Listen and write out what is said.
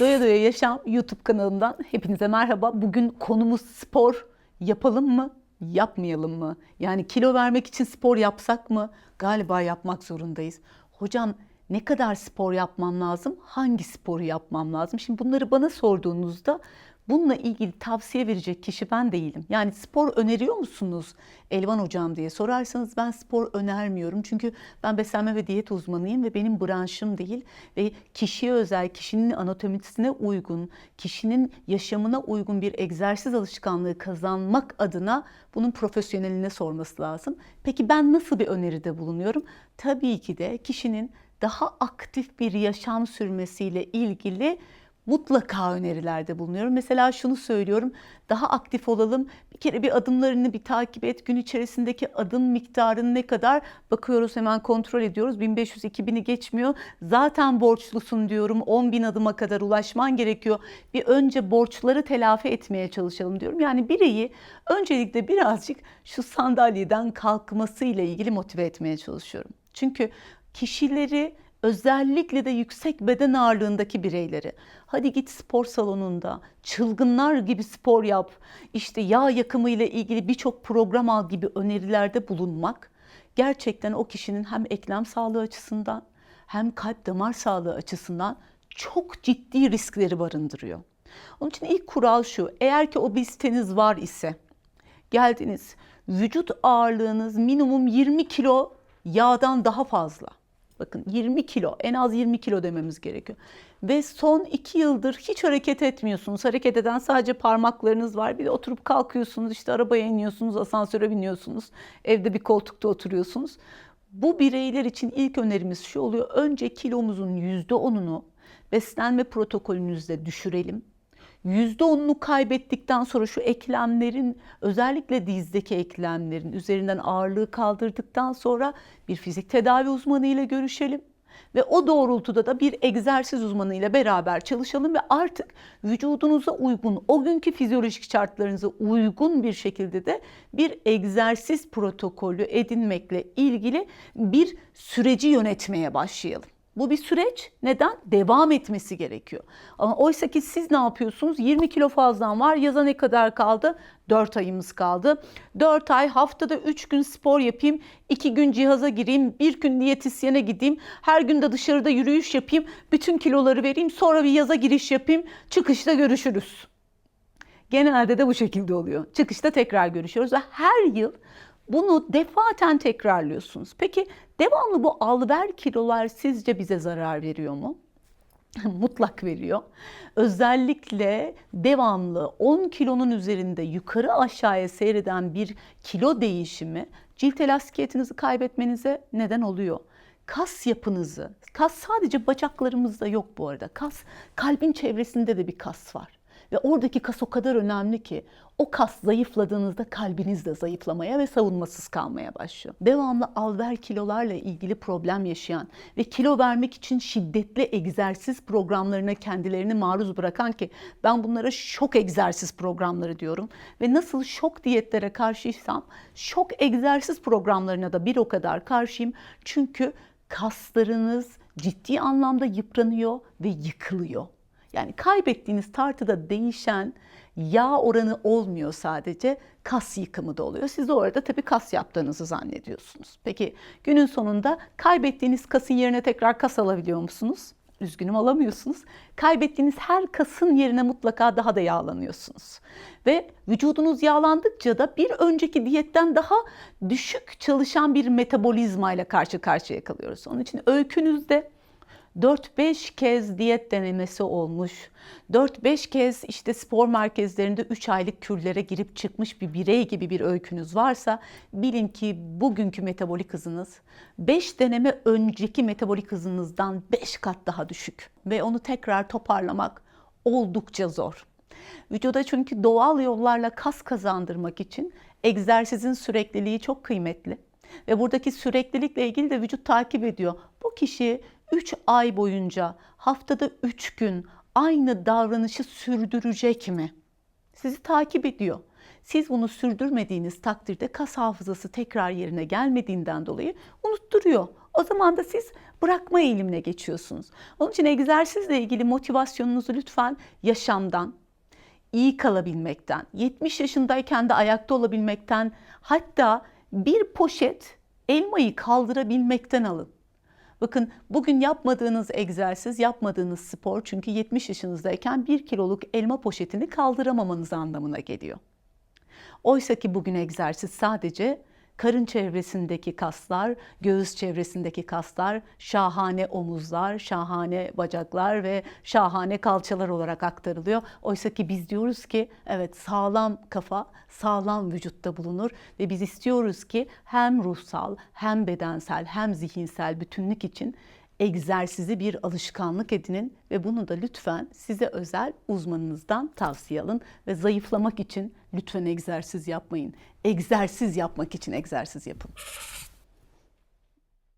Doya Doya Yaşam YouTube kanalımdan hepinize merhaba. Bugün konumuz spor. Yapalım mı? Yapmayalım mı? Yani kilo vermek için spor yapsak mı? Galiba yapmak zorundayız. Hocam ne kadar spor yapmam lazım? Hangi sporu yapmam lazım? Şimdi bunları bana sorduğunuzda bununla ilgili tavsiye verecek kişi ben değilim. Yani spor öneriyor musunuz Elvan hocam diye sorarsanız ben spor önermiyorum. Çünkü ben beslenme ve diyet uzmanıyım ve benim branşım değil ve kişiye özel, kişinin anatomisine uygun, kişinin yaşamına uygun bir egzersiz alışkanlığı kazanmak adına bunun profesyoneline sorması lazım. Peki ben nasıl bir öneride bulunuyorum? Tabii ki de kişinin daha aktif bir yaşam sürmesiyle ilgili mutlaka önerilerde bulunuyorum. Mesela şunu söylüyorum. Daha aktif olalım. Bir kere bir adımlarını bir takip et. Gün içerisindeki adım miktarını ne kadar bakıyoruz hemen kontrol ediyoruz. 1500-2000'i geçmiyor. Zaten borçlusun diyorum. 10.000 adıma kadar ulaşman gerekiyor. Bir önce borçları telafi etmeye çalışalım diyorum. Yani bireyi öncelikle birazcık şu sandalyeden kalkmasıyla ilgili motive etmeye çalışıyorum. Çünkü kişileri özellikle de yüksek beden ağırlığındaki bireyleri hadi git spor salonunda çılgınlar gibi spor yap işte yağ yakımı ile ilgili birçok program al gibi önerilerde bulunmak gerçekten o kişinin hem eklem sağlığı açısından hem kalp damar sağlığı açısından çok ciddi riskleri barındırıyor. Onun için ilk kural şu eğer ki obeziteniz var ise geldiniz vücut ağırlığınız minimum 20 kilo yağdan daha fazla. Bakın 20 kilo, en az 20 kilo dememiz gerekiyor. Ve son 2 yıldır hiç hareket etmiyorsunuz. Hareket eden sadece parmaklarınız var. Bir de oturup kalkıyorsunuz, işte arabaya iniyorsunuz, asansöre biniyorsunuz. Evde bir koltukta oturuyorsunuz. Bu bireyler için ilk önerimiz şu oluyor. Önce kilomuzun %10'unu beslenme protokolünüzde düşürelim. %10'unu kaybettikten sonra şu eklemlerin özellikle dizdeki eklemlerin üzerinden ağırlığı kaldırdıktan sonra bir fizik tedavi uzmanı ile görüşelim. Ve o doğrultuda da bir egzersiz uzmanı ile beraber çalışalım ve artık vücudunuza uygun, o günkü fizyolojik şartlarınıza uygun bir şekilde de bir egzersiz protokolü edinmekle ilgili bir süreci yönetmeye başlayalım. Bu bir süreç. Neden? Devam etmesi gerekiyor. Ama oysa ki siz ne yapıyorsunuz? 20 kilo fazlan var. Yaza ne kadar kaldı? 4 ayımız kaldı. 4 ay haftada 3 gün spor yapayım. 2 gün cihaza gireyim. 1 gün diyetisyene gideyim. Her gün de dışarıda yürüyüş yapayım. Bütün kiloları vereyim. Sonra bir yaza giriş yapayım. Çıkışta görüşürüz. Genelde de bu şekilde oluyor. Çıkışta tekrar görüşüyoruz ve her yıl bunu defaten tekrarlıyorsunuz. Peki devamlı bu alver kilolar sizce bize zarar veriyor mu? Mutlak veriyor. Özellikle devamlı 10 kilonun üzerinde yukarı aşağıya seyreden bir kilo değişimi cilt elastikiyetinizi kaybetmenize neden oluyor kas yapınızı, kas sadece bacaklarımızda yok bu arada. Kas kalbin çevresinde de bir kas var. Ve oradaki kas o kadar önemli ki o kas zayıfladığınızda kalbiniz de zayıflamaya ve savunmasız kalmaya başlıyor. Devamlı alver kilolarla ilgili problem yaşayan ve kilo vermek için şiddetli egzersiz programlarına kendilerini maruz bırakan ki ben bunlara şok egzersiz programları diyorum. Ve nasıl şok diyetlere karşıysam şok egzersiz programlarına da bir o kadar karşıyım. Çünkü kaslarınız ciddi anlamda yıpranıyor ve yıkılıyor. Yani kaybettiğiniz tartıda değişen yağ oranı olmuyor sadece kas yıkımı da oluyor. Siz de orada tabii kas yaptığınızı zannediyorsunuz. Peki günün sonunda kaybettiğiniz kasın yerine tekrar kas alabiliyor musunuz? Üzgünüm alamıyorsunuz. Kaybettiğiniz her kasın yerine mutlaka daha da yağlanıyorsunuz. Ve vücudunuz yağlandıkça da bir önceki diyetten daha düşük çalışan bir metabolizma ile karşı karşıya kalıyoruz. Onun için öykünüzde 4-5 kez diyet denemesi olmuş. 4-5 kez işte spor merkezlerinde 3 aylık kürlere girip çıkmış bir birey gibi bir öykünüz varsa bilin ki bugünkü metabolik hızınız 5 deneme önceki metabolik hızınızdan 5 kat daha düşük ve onu tekrar toparlamak oldukça zor. Vücuda çünkü doğal yollarla kas kazandırmak için egzersizin sürekliliği çok kıymetli. Ve buradaki süreklilikle ilgili de vücut takip ediyor. Bu kişi 3 ay boyunca haftada 3 gün aynı davranışı sürdürecek mi? Sizi takip ediyor. Siz bunu sürdürmediğiniz takdirde kas hafızası tekrar yerine gelmediğinden dolayı unutturuyor. O zaman da siz bırakma eğilimine geçiyorsunuz. Onun için egzersizle ilgili motivasyonunuzu lütfen yaşamdan, iyi kalabilmekten, 70 yaşındayken de ayakta olabilmekten, hatta bir poşet elmayı kaldırabilmekten alın. Bakın bugün yapmadığınız egzersiz, yapmadığınız spor çünkü 70 yaşınızdayken 1 kiloluk elma poşetini kaldıramamanız anlamına geliyor. Oysa ki bugün egzersiz sadece karın çevresindeki kaslar, göğüs çevresindeki kaslar, şahane omuzlar, şahane bacaklar ve şahane kalçalar olarak aktarılıyor. Oysa ki biz diyoruz ki evet sağlam kafa sağlam vücutta bulunur ve biz istiyoruz ki hem ruhsal hem bedensel hem zihinsel bütünlük için egzersizi bir alışkanlık edinin ve bunu da lütfen size özel uzmanınızdan tavsiye alın ve zayıflamak için lütfen egzersiz yapmayın. Egzersiz yapmak için egzersiz yapın.